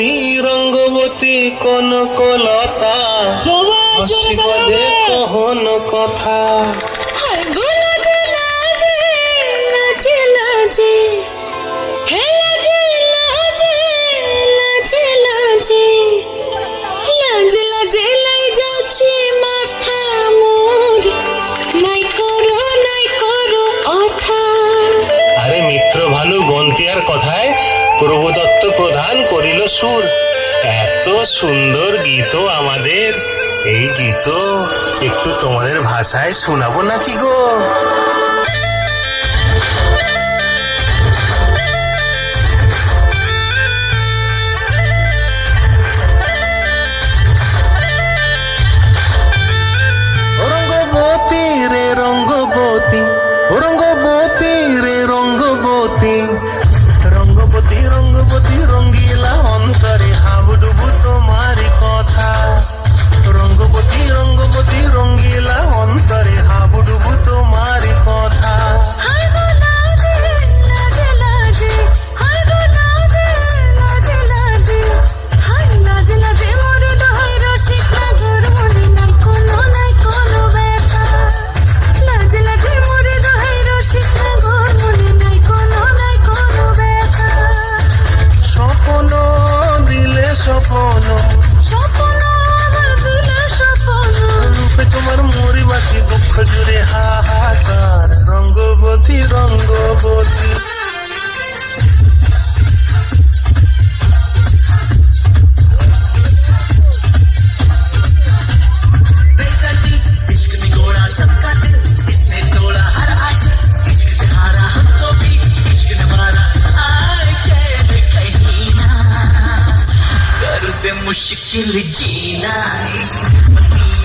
রূপবতী রঙ্গবতী কনকলতা হসিবদে কহন কথা। প্রভু প্রদান করিল সুর। এত সুন্দর গীত আমাদের। এই গীত একটু তোমাদের ভাষায় শোনাবো নাকি গো? She can be.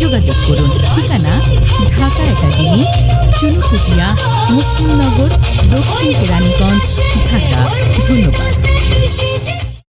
যোগাযোগ করুন। ঠিকানা ঢাকা একাডেমি চুনুকুটিয়া মুসলিমনগর দক্ষিণ রানীগঞ্জ ঢাকা। ধন্যবাদ।